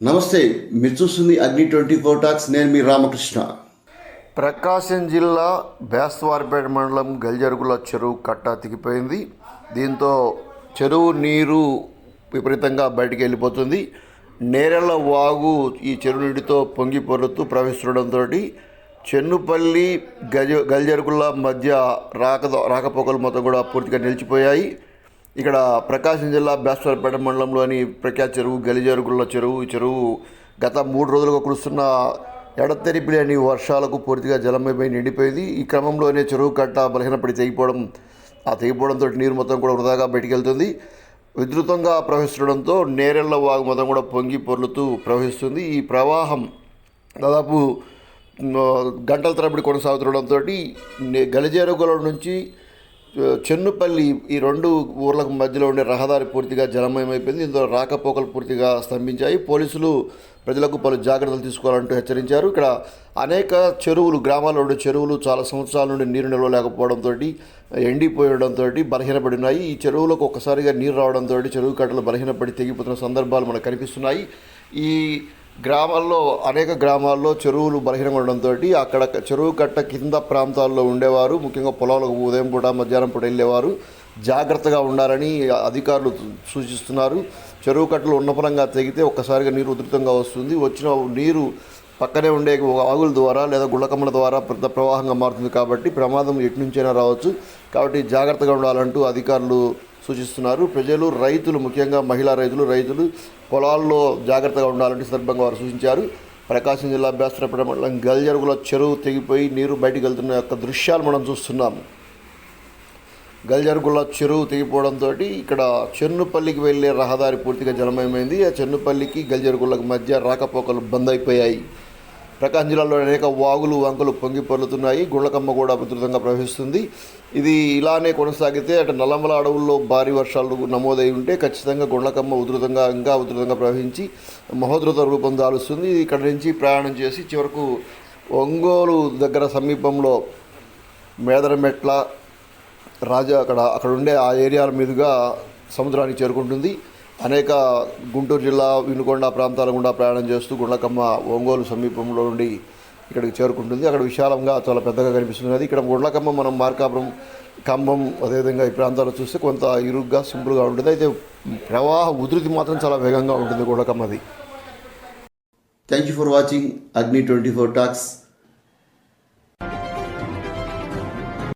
నమస్తే మీరు చూస్తుంది అగ్ని ట్వంటీ ఫోర్ టాక్స్ నేను మీ రామకృష్ణ. ప్రకాశం జిల్లా బేస్తవారిపేట మండలం గల్జరుగుల చెరువు కట్ట తిగిపోయింది దీంతో చెరువు నీరు విపరీతంగా బయటికి వెళ్ళిపోతుంది. నేరెళ్ళ వాగు ఈ చెరువు నీటితో పొంగి పొరుతూ ప్రవహిస్తుండడంతో చెన్నుపల్లి గజ గల్జరుగుల మధ్య రాక రాకపోకలు మొత్తం కూడా పూర్తిగా నిలిచిపోయాయి. ఇక్కడ ప్రకాశం జిల్లా బేస్తవారిపేట మండలంలోని ప్రఖ్యాత చెరువు గలిజరుగుల చెరువు. ఈ చెరువు గత మూడు రోజులుగా కురుస్తున్న ఎడతెరిపి లేని వర్షాలకు పూర్తిగా జలమైపోయి నిండిపోయింది. ఈ క్రమంలోనే చెరువు కట్ట బలహీనపడి తెగిపోవడం ఆ తెగిపోవడంతో నీరు మొత్తం కూడా వృధాగా బయటికి వెళ్తుంది. విస్తృతంగా ప్రవహిస్తుండడంతో నేరెళ్ళ వాగు మొత్తం కూడా పొంగి పొర్లుతూ ప్రవహిస్తుంది. ఈ ప్రవాహం దాదాపు గంటల తరబడి కొనసాగుతుండడంతో గలిజేరుగుల నుంచి చెన్నుపల్లి ఈ రెండు ఊర్లకు మధ్యలో ఉండే రహదారి పూర్తిగా జలమయమైపోయింది. ఇందులో రాకపోకలు పూర్తిగా స్తంభించాయి. పోలీసులు ప్రజలకు పలు జాగ్రత్తలు తీసుకోవాలంటూ హెచ్చరించారు. ఇక్కడ అనేక చెరువులు గ్రామాల్లో ఉండే చెరువులు చాలా సంవత్సరాల నుండి నీరు నిలవలేకపోవడంతో ఎండిపోయడంతో బలహీనపడి ఉన్నాయి ఈ చెరువులకు ఒక్కసారిగా నీరు రావడంతో చెరువు కట్టలు బలహీనపడి తెగిపోతున్న సందర్భాలు మనకు కనిపిస్తున్నాయి. ఈ గ్రామాల్లో అనేక గ్రామాల్లో చెరువులు బలహీనంగా ఉండడంతో అక్కడ చెరువు కట్ట కింద ప్రాంతాల్లో ఉండేవారు. ముఖ్యంగా పొలాలకు ఉదయం పూట మధ్యాహ్నం పూట వెళ్ళేవారు. జాగ్రత్తగా ఉండాలని అధికారులు సూచిస్తున్నారు. చెరువు కట్టలు ఉన్నపరంగా తెగితే ఒక్కసారిగా నీరు ఉధృతంగా వస్తుంది. వచ్చిన నీరు పక్కనే ఉండే ఆగుల ద్వారా లేదా గుళ్ళకమ్మల ద్వారా పెద్ద ప్రవాహంగా మారుతుంది కాబట్టి ప్రమాదం ఎటు నుంచైనా రావచ్చు. కాబట్టి జాగ్రత్తగా ఉండాలంటూ అధికారులు సూచిస్తున్నారు. ప్రజలు రైతులు ముఖ్యంగా మహిళా రైతులు రైతులు పొలాల్లో జాగ్రత్తగా ఉండాలని సందర్భంగా వారు సూచించారు. ప్రకాశం జిల్లా బేస్తరపేట మండలం గల్జరుగుల చెరువు తెగిపోయి నీరు బయటికి వెళ్తున్న యొక్క దృశ్యాలు మనం చూస్తున్నాము గల్జరుగుల చెరువు తెగిపోవడంతో ఇక్కడ చెన్నుపల్లికి వెళ్ళే రహదారి పూర్తిగా జలమయమైంది. ఆ చెన్నుపల్లికి గల్జరుగులకు మధ్య రాకపోకలు బంద్ అయిపోయాయి. ప్రకాశం జిల్లాలో అనేక వాగులు వంకలు పొంగి పొర్లుతున్నాయి. గుండ్లకమ్మ కూడా విస్తృతంగా ప్రవహిస్తుంది. ఇది ఇలానే కొనసాగితే అటు నల్లమల అడవుల్లో భారీ వర్షాలు నమోదై ఉంటే ఖచ్చితంగా గుండ్లకమ్మ ఉధృతంగా ఇంకా ఉధృతంగా ప్రవహించి మహోధృత రూపం దాలుస్తుంది. ఇక్కడ నుంచి ప్రయాణం చేసి చివరకు ఒంగోలు దగ్గర సమీపంలో మేదరమెట్ల రాజా అక్కడ అక్కడ ఉండే ఆ ఏరియాల మీదుగా సముద్రానికి చేరుకుంటుంది. అనేక గుంటూరు జిల్లా వినుకొండ ప్రాంతాల గుండా ప్రయాణం చేస్తూ గుండ్లకమ్మ ఒంగోలు సమీపంలో నుండి ఇక్కడికి చేరుకుంటుంది. అక్కడ విశాలంగా చాలా పెద్దగా కనిపిస్తున్నది ఇక్కడ గుండ్లకమ్మ మనం మార్కాపురం కంబం అదేవిధంగా ఈ ప్రాంతాల్లో చూస్తే కొంత ఇరుగ్గా సింపుల్గా ఉంటుంది. అయితే ప్రవాహ ఉధృతి మాత్రం చాలా వేగంగా ఉంటుంది గుండ్లకమ్మది thank you for watching Agni twenty four talks